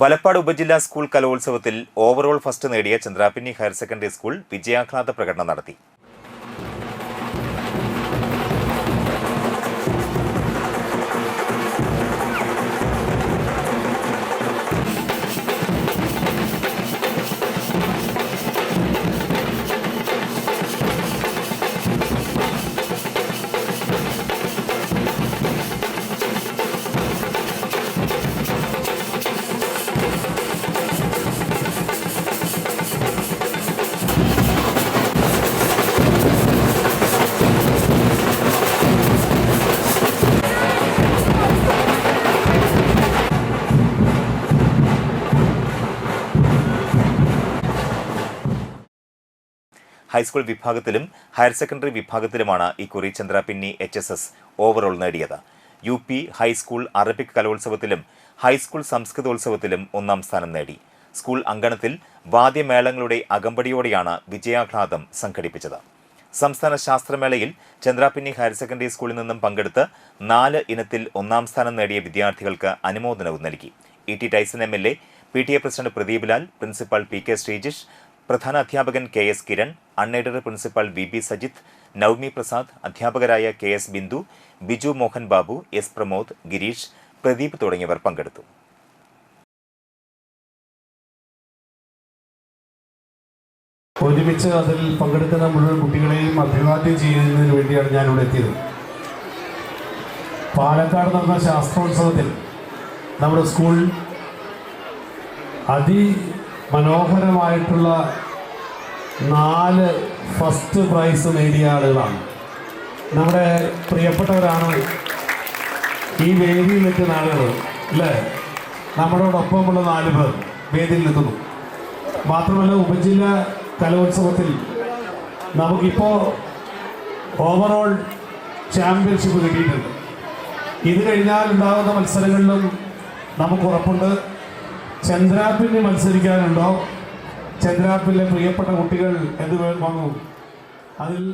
വലപ്പാട് ഉപജില്ലാ സ്കൂൾ കലോത്സവത്തിൽ overall first നേടിയ ചന്ദ്രാപിന്നി ഹയർ സെക്കൻഡറി സ്കൂൾ വിജയാഹ്ലാദ പ്രകടനം നടത്തി. ഹൈസ്കൂൾ വിഭാഗത്തിലും ഹയർ സെക്കൻഡറി വിഭാഗത്തിലുമാണ് ഇക്കുറി Chandra Pinni H S S overall നേടിയത്. U P high school Arabic കലോത്സവത്തിലും high school സംസ്കൃതോത്സവത്തിലും ഒന്നാം സ്ഥാനം നേടി. സ്കൂൾ അങ്കണത്തിൽ വാദ്യമേളങ്ങളുടെ അകമ്പടിയോടെയാണ് വിജയാഹ്ലാദം സംഘടിപ്പിച്ചത്. സംസ്ഥാന ശാസ്ത്രമേളയിൽ ചന്ദ്രാപിന്നി ഹയർ സെക്കൻഡറി സ്കൂളിൽ നിന്നും പങ്കെടുത്ത് നാല് ഇനത്തിൽ ഒന്നാം സ്ഥാനം നേടിയ വിദ്യാർത്ഥികൾക്ക് അനുമോദനവും നൽകി. E T Tyson M L A P T A president Pradeep Lal principal P K Sreejish പ്രധാന അധ്യാപകൻ K S Kiran unaided principal V B Sajith Navmi Prasad അധ്യാപകരായ K S Bindu Biju Mohan Babu S Pramod Gireesh Pradeep തുടങ്ങിയവർ പങ്കെടുത്തു. ഒരുമിച്ച് അതിൽ പങ്കെടുക്കുന്ന മുഴുവൻ കുട്ടികളെയും അഭിവാദ്യം ചെയ്യുന്നതിന് വേണ്ടിയാണ് ഇവിടെ എത്തിയത്. പാലക്കാട് നടന്ന ശാസ്ത്രോത്സവത്തിൽ നമ്മുടെ സ്കൂൾ അതിമനോഹരമായിട്ടുള്ള നാല് ഫസ്റ്റ് പ്രൈസ് നേടിയ ആളുകളാണ്. നമ്മുടെ പ്രിയപ്പെട്ടവരാണ് ഈ വേദിയിൽ നിൽക്കുന്ന ആളുകൾ അല്ലേ? നമ്മളോടൊപ്പമുള്ള നാല് പേർ വേദിയിൽ നിൽക്കുന്നു. മാത്രമല്ല ഉപജില്ല കലോത്സവത്തിൽ നമുക്കിപ്പോൾ ഓവറോൾ ചാമ്പ്യൻഷിപ്പ് കിട്ടിയിട്ടുണ്ട്. ഇത് കഴിഞ്ഞാൽ ഉണ്ടാകുന്ന മത്സരങ്ങളിലും നമുക്ക് ഉറപ്പുണ്ട്. ചന്ദ്രാപ്പിന് മത്സരിക്കാനുണ്ടോ? ചന്ദ്രാപ്പിലെ പ്രിയപ്പെട്ട കുട്ടികൾ എന്ത് വന്നു? അതിൽ